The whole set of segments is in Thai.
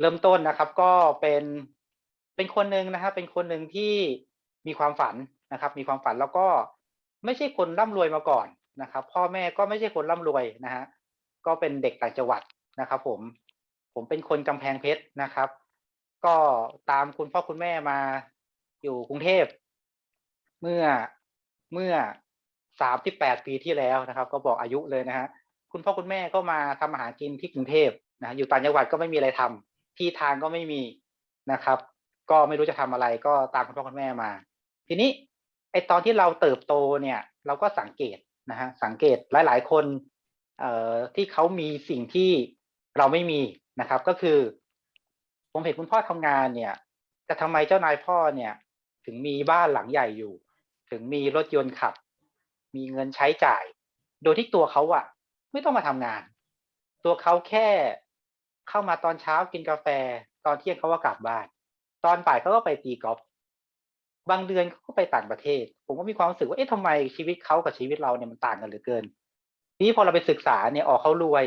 เริ่มต้นนะครับก็เป็นเป็นคนหนึ่งนะครับเป็นคนหนึ่งที่มีความฝันนะครับ มีความฝันแล้วก็ไม่ใช่คนร่ำรวยมาก่อนนะครับ พ่อแม่ก็ไม่ใช่คนร่ำรวยนะฮะก็เป็นเด็กต่างจังหวัดนะครับ ผมผมเป็นคนกำแพงเพชรนะครับ ก็ตามคุณพ่อคุณแม่มาอยู่กรุงเทพ เมื่อเมื่อสามสิบแปดปีที่แล้วนะครับ ก็บอกอายุเลยนะฮะคุณพ่อคุณแม่ก็มาทำอาหารกินที่กรุงเทพนะอยู่ต่างจังหวัดก็ไม่มีอะไรทำ ที่ทางก็ไม่มีนะครับ ก็ไม่รู้จะทำอะไรก็ตามคุณพ่อคุณแม่มา ทีนี้ไอตอนที่เราเติบโตเนี่ย เราก็สังเกตนะฮะสังเกตหลาย ๆ คนเอ่อที่เขามีสิ่งที่เราไม่มีนะครับ ก็คือ ผมเห็นคุณพ่อทำงานเนี่ยแต่ทำไมเจ้านายพ่อเนี่ย ถึงมีบ้านหลังใหญ่อยู่ ถึงมีรถยนต์ขับ มีเงินใช้จ่าย โดยที่ตัวเขาอะไม่ต้องมาทำงาน ตัวเขาแค่ เข้ามาตอนเช้ากินกาแฟ ตอนเที่ยงเขาก็กลับบ้าน ตอนบ่ายเขาก็ไปตีกอล์ฟบางเดือนเขาก็ไปต่างประเทศ ผมก็มีความรู้สึกว่าเอ๊ะทำไมชีวิตเขากับชีวิตเราเนี่ยมันต่างกันเหลือเกินทีนี้พอเราไปศึกษาเนี่ยออกเขารวย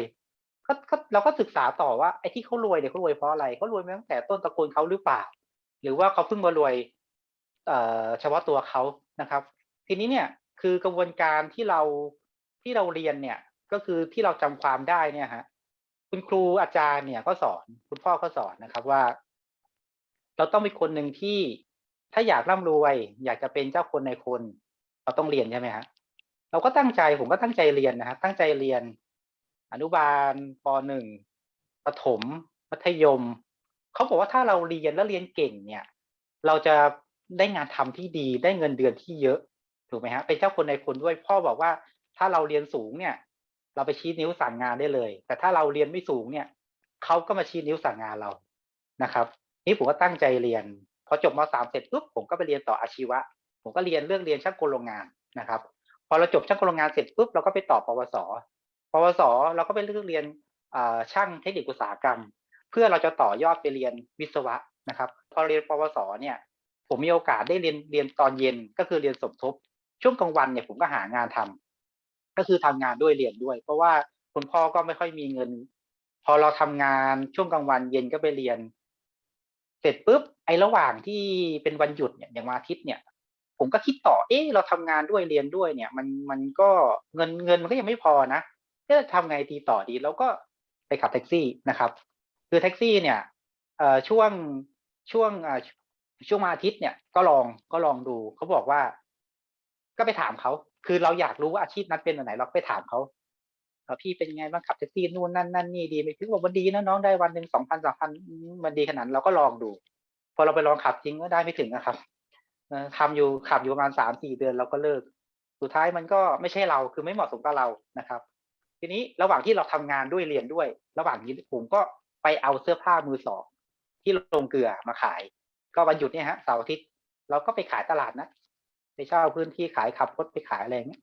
ก็เราก็ศึกษาต่อว่าไอ้ที่เขารวยเนี่ยเขารวยเพราะอะไรเขารวยมาตั้งแต่ต้นตระกูลเขาหรือเปล่า หรือว่าเขาเพิ่งมารวย เอ่อเฉพาะตัวเขานะครับ ทีนี้เนี่ยคือกระบวนการที่เราที่เราเรียนเนี่ย ก็คือที่เราจำความได้เนี่ยฮะ คุณครูอาจารย์เนี่ยก็สอนคุณพ่อก็สอนนะครับว่า เราต้องเป็นคนหนึ่งที่ถ้าอยากร่ำรวย อยากจะเป็นเจ้าคนในคน เราต้องเรียนใช่ไหมฮะเราก็ตั้งใจผมก็ตั้งใจเรียนนะฮะตั้งใจเรียน อนุบาลปหนึ่งประถม มัธยมเขาบอกว่าถ้าเราเรียนแล้วเรียนเก่งเนี่ย เราจะได้งานทำที่ดีได้เงินเดือนที่เยอะถูกไหมฮะเป็นเจ้าคนในคนด้วยพ่อบอกว่าถ้าเราเรียนสูงเนี่ย เราไปชี้นิ้วสั่งงานได้เลย แต่ถ้าเราเรียนไม่สูงเนี่ยเขาก็มาชี้นิ้วสั่งงานเรานะครับ นี่ผมก็ตั้งใจเรียน พอจบมสามเสร็จปุ๊บผมก็ไปเรียนต่ออาชีวะ ผมก็เรียนเรื่องเรียนช่างกลโรงงานนะครับ พอเราจบช่างกลโรงงานเสร็จปุ๊บเราก็ไปต่อปวสปวสเราก็ไปเลือกเรียนช่างเทคนิคอุตสาหกรรม เพื่อเราจะต่อยอดไปเรียนวิศวะนะครับ พอเรียนปวสเนี่ยผมมีโอกาสได้เรียนเรียนตอนเย็นก็คือเรียนสมทบ ช่วงกลางวันเนี่ยผมก็หางานทำ ก็คือทำงานด้วยเรียนด้วย เพราะว่าคุณพ่อก็ไม่ค่อยมีเงิน พอเราทำงานช่วงกลางวันเย็นก็ไปเรียน เสร็จปุ๊บไอ้ระหว่างที่เป็นวันหยุดเนี่ยอย่างวันอาทิตย์เนี่ย ผมก็คิดต่อ เอ๊ะเราทำงานด้วยเรียนด้วยเนี่ย มันมันก็เงินเงินมันก็ยังไม่พอนะจะทำไงดีต่อดีแล้วก็ไปขับแท็กซี่นะครับ คือแท็กซี่เนี่ยเอ่อช่วงช่วงอ่าช่วงมาอาทิตย์เนี่ยก็ลองก็ลองดูเขาบอกว่า ก็ไปถามเขาคือเราอยากรู้ว่าอาชีพนั้นเป็นอะไรเราไปถามเขาพี่เป็นยังไงบ้างขับแท็กซี่นู่นนั่นนั่นนี่ดีไหมพี่บอกว่าดีนะน้องได้วันหนึ่งสองพันสามพันมันดีขนาดเราก็ลองดู พอเราไปลองขับจริงก็ได้ไม่ถึงนะครับทำอยู่ขับอยู่ประมาณสามสี่เดือนเราก็เลิก สุดท้ายมันก็ไม่ใช่เราคือไม่เหมาะสมกับเรานะครับ ทีนี้ระหว่างที่เราทำงานด้วยเรียนด้วย ระหว่างนี้ผมก็ไปเอาเสื้อผ้ามือสองที่ลงเกลือมาขาย ก็วันหยุดเนี่ยฮะเสาร์อาทิตย์เราก็ไปขายตลาดนะ ไปเช่าพื้นที่ขายขับรถไปขายอะไรเงี้ย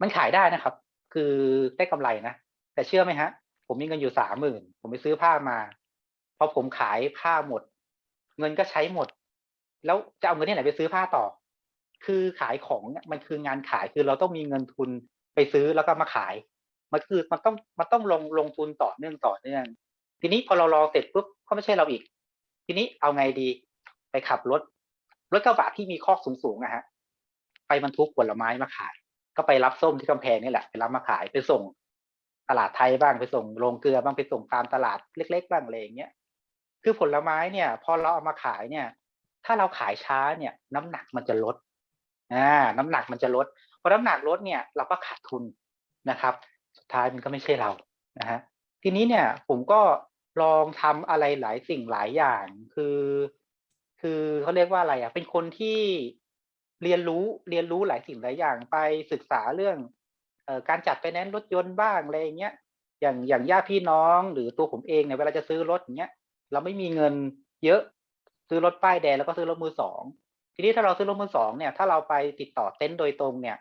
มันขายได้นะครับ คือได้กำไรนะแต่เชื่อไหมฮะ ผมมีเงินอยู่สามหมื่นผมไปซื้อผ้ามาพอผมขายผ้าหมด เงินก็ใช้หมด แล้วจะเอาเงินที่ไหนไปซื้อผ้าต่อ คือขายของมันคืองานขายคือเราต้องมีเงินทุนไปซื้อแล้วก็มาขาย มันคือมันต้องมันต้องลงลงทุนต่อเนื่องต่อเนื่อง ทีนี้พอเรารอเสร็จปุ๊บก็ไม่ใช่เราอีก ทีนี้เอาไงดีไปขับรถ รถกระบะที่มีคอกสูงๆนะฮะ ไปบรรทุกผลไม้มาขาย ก็ไปรับส้มที่กำแพงนี่แหละไปรับมาขายไปส่งตลาดไทยบ้างไปส่งโรงเกลือบ้างไปส่งตามตลาดเล็ก ๆ บ้างอะไรอย่างเงี้ยคือผลไม้เนี่ย พอเราเอามาขายเนี่ย ถ้าเราขายช้าเนี่ย น้ำหนักมันจะลดอ่าน้ำหนักมันจะลดพอน้ำหนักลดเนี่ย เราก็ขาดทุนนะครับ สุดท้ายมันก็ไม่ใช่เรานะฮะทีนี้เนี่ยผมก็ลองทำอะไรหลายสิ่งหลายอย่าง คือ คือเขาเรียกว่าอะไรอะ เป็นคนที่เรียนรู้เรียนรู้หลายสิ่งหลายอย่างไปศึกษาเรื่องเอ่อการจัดไฟแนนซ์รถยนต์บ้างอะไรอย่างเงี้ย อย่างอย่างญาติพี่น้องหรือตัวผมเองเนี่ยเวลาจะซื้อรถอย่างเงี้ย เราไม่มีเงินเยอะซื้อรถป้ายแดงแล้วก็ซื้อรถมือสองทีนี้ถ้าเราซื้อรถมือสองเนี่ยถ้าเราไปติดต่อเต็นท์โดยตรงเนี่ย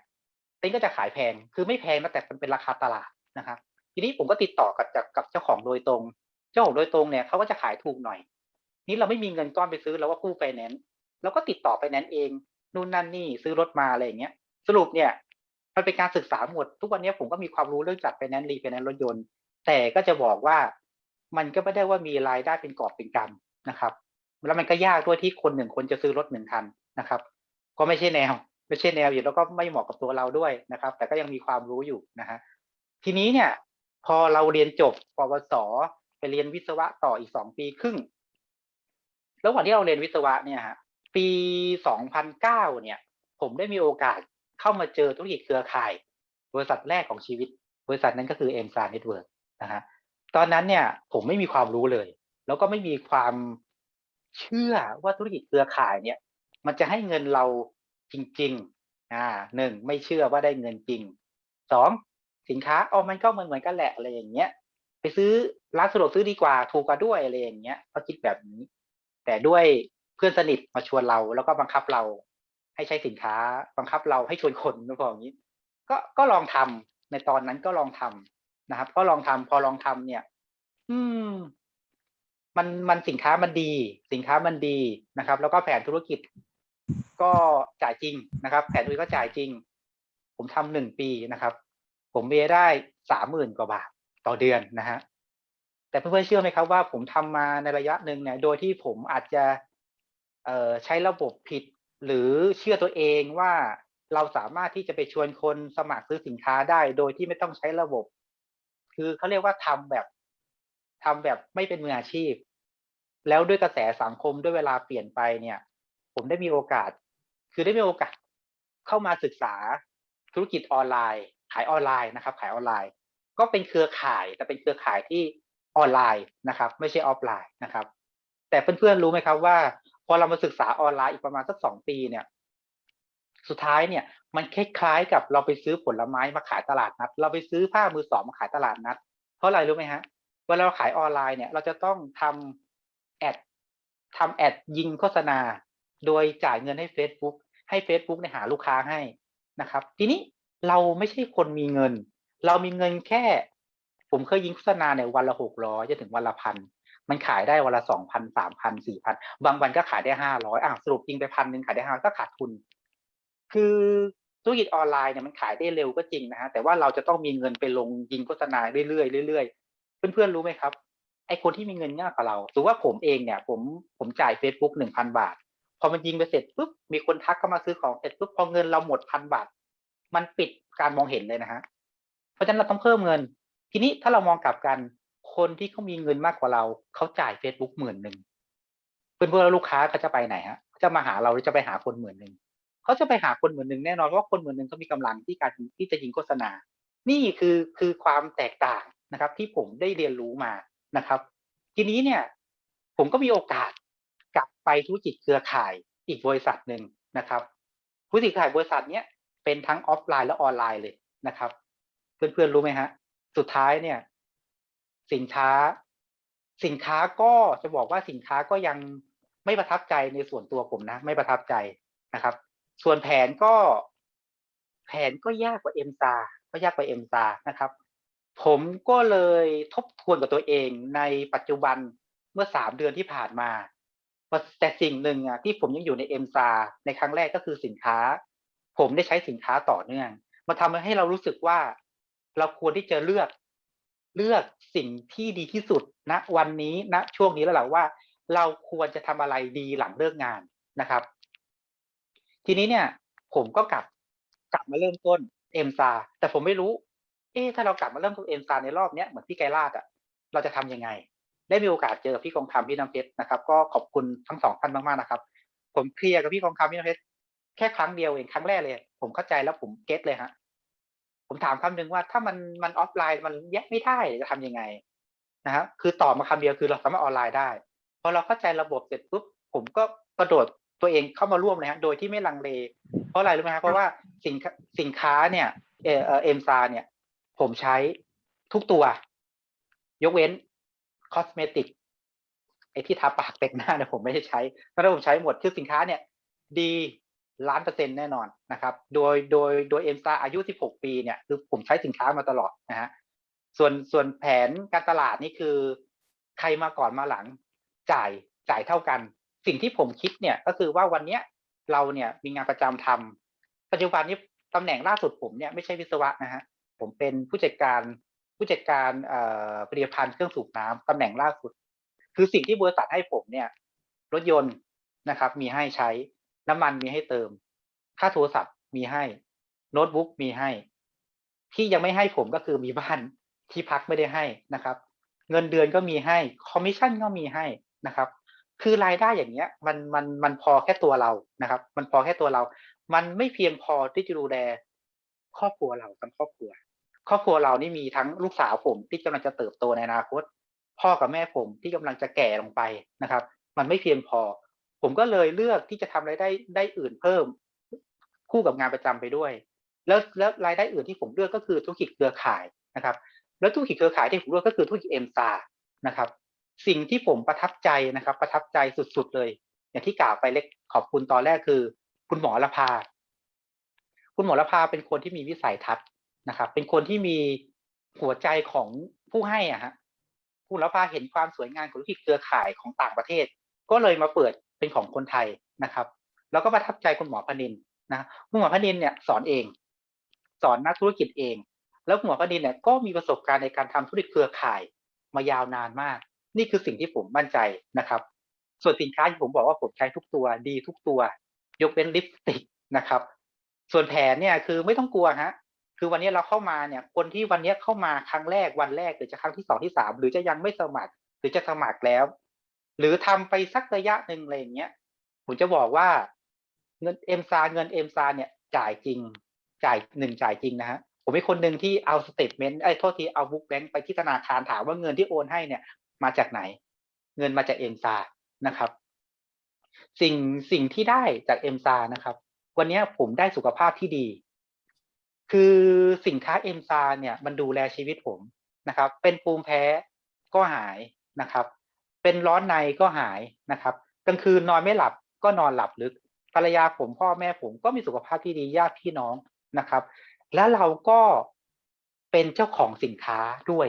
เต็นท์ก็จะขายแพงคือไม่แพงนะแต่มันเป็นราคาตลาดนะครับทีนี้ผมก็ติดต่อกับจากกับเจ้าของโดยตรง เจ้าของโดยตรงเนี่ยเขาก็จะขายถูกหน่อย นี่เราไม่มีเงินก้อนไปซื้อเราก็กู้ไฟแนนซ์เราก็ติดต่อไฟแนนซ์เองนู่นนั่นนี่ซื้อรถมาอะไรอย่างเงี้ย สรุปเนี่ยมันเป็นการศึกษาหมด ทุกวันนี้ผมก็มีความรู้เรื่องจัดไฟแนนซ์รีไฟแนนซ์รถยนต์ แต่ก็จะบอกว่ามันก็ไม่ได้ว่ามีรายได้เป็นกอบเป็นกำนะครับ แล้วมันก็ยากด้วยที่คนหนึ่งคนจะซื้อรถหนึ่งคันนะครับ ก็ไม่ใช่แนว ไม่ใช่แนวอยู่แล้วก็ไม่เหมาะกับตัวเราด้วยนะครับ แต่ก็ยังมีความรู้อยู่นะฮะทีนี้เนี่ย พอเราเรียนจบปวสไปเรียนวิศวะต่ออีกสองปีครึ่ง ระหว่างที่เราเรียนวิศวะเนี่ยฮะปีสองพันเนี่ย ผมได้มีโอกาสเข้ามาเจอธุรกิจเครือข่าย บริษัทแรกของชีวิต บริษัทนั้นก็คือเอ็มซาเน็ตเวิร์กนะฮะตอนนั้นเนี่ยผมไม่มีความรู้เลย แล้วก็ไม่มีความเชื่อว่าธุรกิจเครือข่ายเนี่ย มันจะให้เงินเราจริงๆอ่าหนึ่งไม่เชื่อว่าได้เงินจริงสองสินค้าอ๋อมันก็เหมือนเหมือนกันแหละอะไรอย่างเงี้ย ไปซื้อร้านสะดวกซื้อดีกว่าถูกกว่าด้วยอะไรอย่างเงี้ยก็คิดแบบนี้ แต่ด้วยเพื่อนสนิทมาชวนเราแล้วก็บังคับเราให้ใช้สินค้า บังคับเราให้ชวนคนนะพออย่างนี้ ก็ก็ลองทำในตอนนั้นก็ลองทำนะครับ ก็ลองทำพอลองทำเนี่ย อืม มันมันสินค้ามันดี สินค้ามันดีนะครับ แล้วก็แผนธุรกิจ ก็จ่ายจริงนะครับ แผนธุรกิจก็จ่ายจริง ผมทำหนึ่งปีนะครับ ผมเบียได้สามหมื่นกว่าบาทต่อเดือนนะฮะ แต่เพื่อนๆเชื่อไหมครับว่าผมทำมาในระยะหนึ่งเนี่ยโดยที่ผมอาจจะใช้ระบบผิด หรือเชื่อตัวเองว่าเราสามารถที่จะไปชวนคนสมัครซื้อสินค้าได้ โดยที่ไม่ต้องใช้ระบบ คือเขาเรียกว่าทำแบบทำแบบไม่เป็นมืออาชีพ แล้วด้วยกระแสสังคมด้วยเวลาเปลี่ยนไปเนี่ย ผมได้มีโอกาส คือได้มีโอกาสเข้ามาศึกษาธุรกิจออนไลน์ ขายออนไลน์นะครับ ขายออนไลน์ ก็เป็นเครือข่ายแต่เป็นเครือข่ายที่ ออนไลน์นะครับ ไม่ใช่ออฟไลน์นะครับ แต่เพื่อนๆรู้ไหมครับว่า พอเรามาศึกษาออนไลน์อีกประมาณสักสองปีเนี่ย สุดท้ายเนี่ย มันคล้ายๆกับเราไปซื้อผลไม้มาขายตลาดนัด เราไปซื้อผ้ามือสองมาขายตลาดนัด เพราะอะไรรู้ไหมฮะเวลาเราขายออนไลน์เนี่ย เราจะต้องทำแอดทำแอดยิงโฆษณา โดยจ่ายเงินให้ Facebook ให้ Facebook เนี่ยหาลูกค้าให้นะครับ ทีนี้เราไม่ใช่คนมีเงิน เรามีเงินแค่ ผมเคยยิงโฆษณาเนี่ยวันละหกร้อยจะถึงวันละพันมันขายได้วันละสองพันสามพันสี่พันบางวันก็ขายได้ห้าร้อยอะสรุปยิงไปพันหนึ่งขายได้ห้าก็ขาดทุน คือธุรกิจออนไลน์เนี่ยมันขายได้เร็วก็จริงนะฮะแต่ว่าเราจะต้องมีเงินไปลงยิงโฆษณาเรื่อยๆเรื่อยๆเพื่อนๆรู้ไหมครับไอคนที่มีเงินง่ายกว่าเราถือว่าผมเองเนี่ย ผมผมจ่าย Facebook หนึ่งพันบาท พอมันยิงไปเสร็จปุ๊บมีคนทักเข้ามาซื้อของเสร็จปุ๊บพอเงินเราหมดพันบาท มันปิดการมองเห็นเลยนะฮะเพราะฉะนั้นเราต้องเพิ่มเงิน ทีนี้ถ้าเรามองกลับกัน คนที่เขามีเงินมากกว่าเราเขาจ่าย Facebook หมื่นหนึ่งเพื่อนๆแล้วลูกค้าเขาจะไปไหนฮะเขาจะมาหาเราหรือจะไปหาคนหมื่นหนึ่งเขาจะไปหาคนหมื่นหนึ่งแน่นอนเพราะว่าคนหมื่นหนึ่งเขามีกำลังที่การที่จะยิงโฆษณา นี่คือคือความแตกต่างนะครับ ที่ผมได้เรียนรู้มานะครับ ทีนี้เนี่ย ผมก็มีโอกาสกลับไปธุรกิจเครือข่ายอีกบริษัทหนึ่งนะครับธุรกิจเครือข่ายบริษัทเนี้ยเป็นทั้งออฟไลน์และออนไลน์เลยนะครับ เพื่อนๆรู้ไหมฮะ สุดท้ายเนี่ย สินค้า สินค้าก็จะบอกว่าสินค้าก็ยังไม่ประทับใจในส่วนตัวผมนะ ไม่ประทับใจนะครับ ส่วนแผนก็ แผนก็ยากกว่าเอ็มซาก็ยากกว่าเอ็มซานะครับ ผมก็เลยทบทวนกับตัวเองในปัจจุบันเมื่อสามเดือนที่ผ่านมาแต่สิ่งหนึ่งอะที่ผมยังอยู่ในเอ็มซาในครั้งแรกก็คือสินค้า ผมได้ใช้สินค้าต่อเนื่องมาทำให้เรารู้สึกว่า เราควรที่จะเลือกเลือกสิ่งที่ดีที่สุดณนะวันนี้ณนะช่วงนี้แล้วแหละว่า เราควรจะทำอะไรดีหลังเลิกงานนะครับ ทีนี้เนี่ย ผมก็กลับกลับมาเริ่มต้นเอ็มซาแต่ผมไม่รู้ เอ๊ะถ้าเรากลับมาเริ่มต้นเอ็มซาในรอบเนี้ยเหมือนพี่ไกรลาดอะเราจะทำยังไง ได้มีโอกาสเจอพี่กองคำพี่น้ำเพชรนะครับ ก็ขอบคุณทั้งสองท่านมากๆนะครับ ผมเคลียร์กับพี่กองคำพี่น้ำเพชรแค่ครั้งเดียวเองครั้งแรกเลย ผมเข้าใจแล้วผมเก็ตเลยฮะ ผมถามคำหนึ่งว่าถ้ามันมันออฟไลน์มันแยกไม่ได้จะทำยังไงนะครับคือตอบมาคำเดียวคือเราสามารถออนไลน์ได้พอเราเข้าใจระบบเสร็จปุ๊บผมก็กระโดดตัวเองเข้ามาร่วมเลยฮะโดยที่ไม่ลังเล เพราะอะไรรู้ไหมครับเพราะว่าสินสินค้าเนี่ยเออเอ็มซาเนี่ย ผมใช้ทุกตัว ยกเว้นคอสเมติกไอที่ทาปากแต่งหน้าเนี่ยผมไม่ได้ใช้เพราะผมใช้หมดคือสินค้าเนี่ย ดี ล้านเปอร์เซ็นต์แน่นอนนะครับ โดยโดยโดยเอ็มซาอายุ 16 ปีเนี่ยคือผมใช้สินค้ามาตลอดนะฮะส่วนส่วนแผนการตลาดนี่คือ ใครมาก่อนมาหลังจ่ายจ่ายเท่ากัน สิ่งที่ผมคิดเนี่ยก็คือว่าวันเนี้ยเราเนี่ยมีงานประจำทำปัจจุบันนี้ตำแหน่งล่าสุดผมเนี่ยไม่ใช่วิศวะนะฮะผมเป็นผู้จัดการผู้จัดการเอ่อผลิตภัณฑ์เครื่องสูบน้ำตำแหน่งล่าสุด คือสิ่งที่บริษัทให้ผมเนี่ย รถยนต์นะครับ มีให้ใช้ น้ำมันมีให้เติม ค่าโทรศัพท์มีให้ โน้ตบุ๊กมีให้ ที่ยังไม่ให้ผมก็คือมีบ้านที่พักไม่ได้ให้นะครับ เงินเดือนก็มีให้คอมมิชชั่นก็มีให้นะครับ คือรายได้อย่างเงี้ย มันมันมันพอแค่ตัวเรานะครับ มันพอแค่ตัวเรา มันไม่เพียงพอที่จะดูแลครอบครัวเราทั้งครอบครัว ครอบครัวเรานี่มีทั้งลูกสาวผมที่กำลังจะเติบโตในอนาคต พ่อกับแม่ผมที่กำลังจะแก่ลงไปนะครับ มันไม่เพียงพอ ผมก็เลยเลือกที่จะทำรายได้ได้อื่นเพิ่ม คู่กับงานประจำไปด้วย แล้วแล้วรายได้อื่นที่ผมเลือกก็คือธุรกิจเครือข่ายนะครับ แล้วธุรกิจเครือข่ายที่ผมเลือกก็คือธุรกิจเอ็มซานะครับ สิ่งที่ผมประทับใจนะครับ ประทับใจสุดๆเลย อย่างที่กล่าวไปเล็กขอบคุณตอนแรกคือ คุณหมอละพา คุณหมอละพาเป็นคนที่มีวิสัยทัศน์นะครับ เป็นคนที่มีหัวใจของผู้ให้อะฮะคุณละพาเห็นความสวยงามของธุรกิจเครือข่ายของต่างประเทศ ก็เลยมาเปิด เป็นของคนไทยนะครับ แล้วก็ประทับใจคุณหมอพนินนะคุณหมอพนินเนี่ยสอนเอง สอนนักธุรกิจเอง แล้วคุณหมอพนินเนี่ยก็มีประสบการณ์ในการทำธุรกิจเครือข่ายมายาวนานมาก นี่คือสิ่งที่ผมมั่นใจนะครับ ส่วนสินค้าที่ผมบอกว่าผมใช้ทุกตัวดีทุกตัว ยกเว้นลิปสติกนะครับ ส่วนแผนเนี่ยคือไม่ต้องกลัวฮะคือวันนี้เราเข้ามาเนี่ย คนที่วันนี้เข้ามาครั้งแรกวันแรกหรือจะครั้งที่สองที่สามหรือจะยังไม่สมัคร หรือจะสมัครแล้ว หรือทำไปสักระยะหนึ่งอะไรอย่างเงี้ยผมจะบอกว่าเงินเอ็มซาเงินเอ็มซาเนี่ยจ่ายจริง จ่ายหนึ่งจ่ายจริงนะฮะผมเป็นคนหนึ่งที่เอาสเตทเมนต์ไอ้โทษทีเอาบุ๊กแบงค์ไปที่ธนาคารถามว่าเงินที่โอนให้เนี่ย มาจากไหน เงินมาจากเอ็มซานะครับ สิ่งสิ่งที่ได้จากเอ็มซานะครับ วันนี้ผมได้สุขภาพที่ดี คือสินค้าเอ็มซาเนี่ย มันดูแลชีวิตผมนะครับ เป็นภูมิแพ้ก็หายนะครับ เป็นร้อนในก็หายนะครับกลางคืนนอนไม่หลับก็นอนหลับลึก ภรรยาผมพ่อแม่ผมก็มีสุขภาพที่ดีญาติพี่น้องนะครับ แล้วเราก็เป็นเจ้าของสินค้าด้วย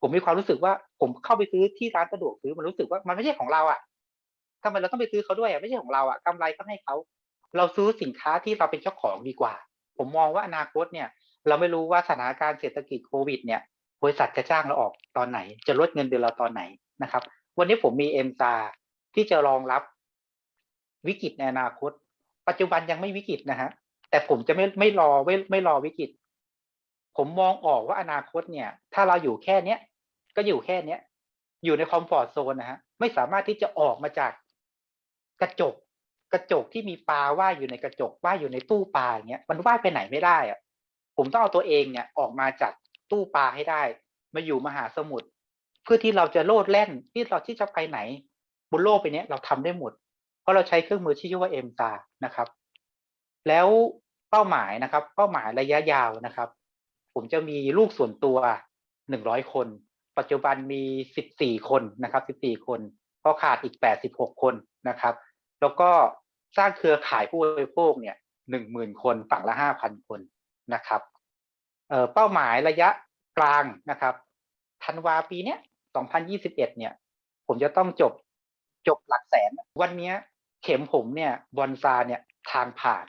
ผมมีความรู้สึกว่าผมเข้าไปซื้อที่ร้านสะดวกซื้อมันรู้สึกว่ามันไม่ใช่ของเราอะ่ะทำไมเราต้องไปซื้อเขาด้วยอะ่ะไม่ใช่ของเราอะ่ะกำไรก็ให้เขาเราซื้อสินค้าที่เราเป็นเจ้าของดีกว่า ผมมองว่าอนาคตเนี่ย เราไม่รู้ว่าสถานการณ์เศรษฐกิจโควิดเนี่ย บริษัทจะจ้างเราออกตอนไหน จะลดเงินเดือนเราตอนไหนนะครับ วันนี้ผมมีเอ็มซาที่จะรองรับวิกฤตในอนาคต ปัจจุบันยังไม่วิกฤตนะฮะ แต่ผมจะไม่ไม่รอไม่ไม่รอวิกฤต ผมมองออกว่าอนาคตเนี่ย ถ้าเราอยู่แค่เนี้ยก็อยู่แค่เนี้ย อยู่ในคอมฟอร์ทโซนนะฮะ ไม่สามารถที่จะออกมาจากกระจก กระจกที่มีปลาว่ายอยู่ในกระจกว่ายอยู่ในตู้ปลาอย่างเงี้ย มันว่ายไปไหนไม่ได้อะผมต้องเอาตัวเองเนี่ยออกมาจากตู้ปลาให้ได้ มาอยู่มหาสมุทร เพื่อที่เราจะโลดแล่นที่เราที่จะไปไหนบนโลกไปเนี้ยเราทำได้หมด เพราะเราใช้เครื่องมือที่ชื่อว่าเอ็มตานะครับ แล้วเป้าหมายนะครับ เป้าหมายระยะยาวนะครับ ผมจะมีลูกส่วนตัวหนึ่งร้อยคน ปัจจุบันมีสิบสี่คนนะครับสิบสี่คนพอขาดอีกแปดสิบหกคนนะครับ แล้วก็สร้างเครือข่ายผู้บริโภคเนี่ยหนึ่งหมื่นคนฝั่งละห้าพันคนนะครับเอ่อเป้าหมายระยะกลางนะครับธันวาปีเนี้ย 2021 เนี่ย ผมจะต้องจบจบหลักแสน วันนี้เข็มผมเนี่ยบอนซาเนี่ยทางผ่าน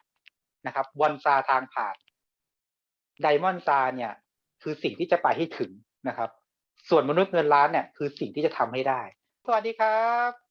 นะครับบอนซาทางผ่านไดมอนด์ซาเนี่ยคือสิ่งที่จะไปให้ถึงนะครับ ส่วนมนุษย์เงินล้านเนี่ยคือสิ่งที่จะทำให้ได้ สวัสดีครับ